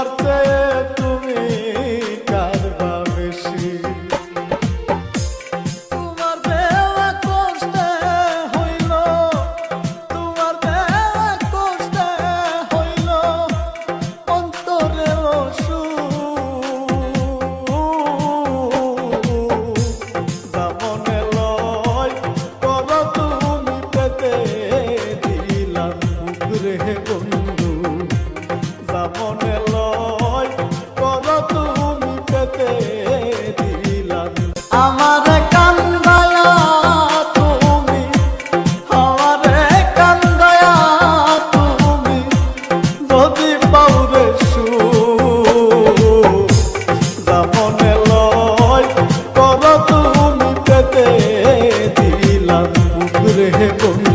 আমার চেয়ে তুমি কারবা বেশি? তোমার দেওয়া কষ্টে হইল, তোমার দেওয়া কষ্টে হইল, অন্তরে অসু দামনে লয় কর তুমি পেতে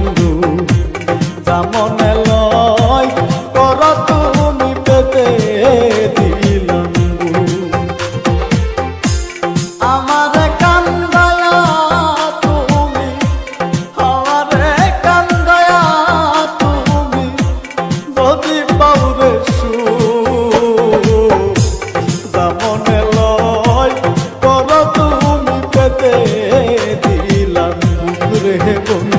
বন্ধু, জামনে লয় কর তুমি পেতে দিলাম আমারে কান্দায়া তুমি, আমারে কান্দায়া তুমি, যদি পাউরে জামনে লয় কর তুমি পেতে দিলাম পুকুরে বন্ধু।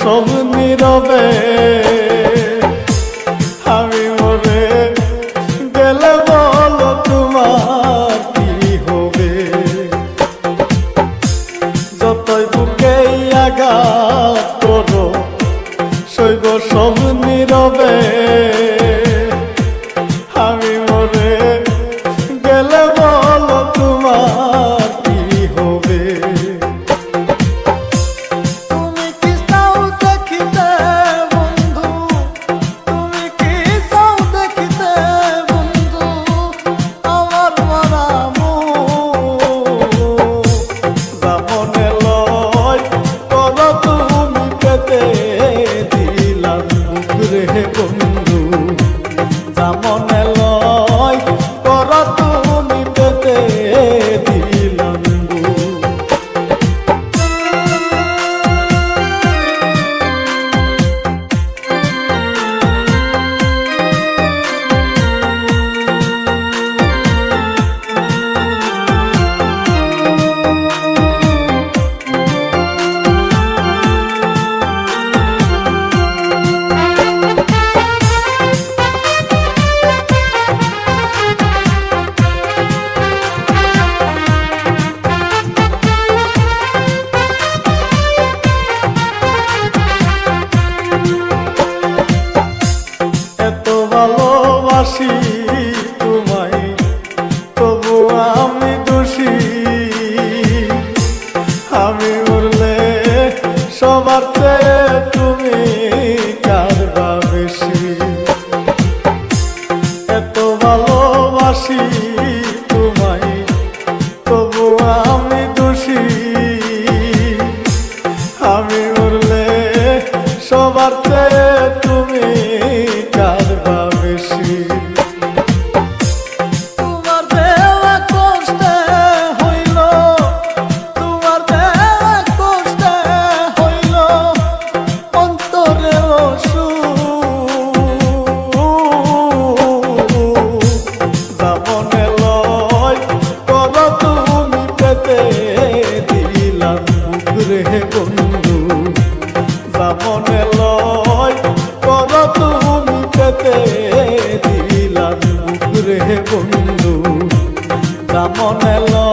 সব নীরবে। বন্ধু। ভালোবাসি তোমায় তবু আমি আমি উড়লে আমি আমি উড়লে সবার চেয়ে জামনে লয় কর তুমি পেতে দিলাম পুকুরে বন্ধু জামনে লয়।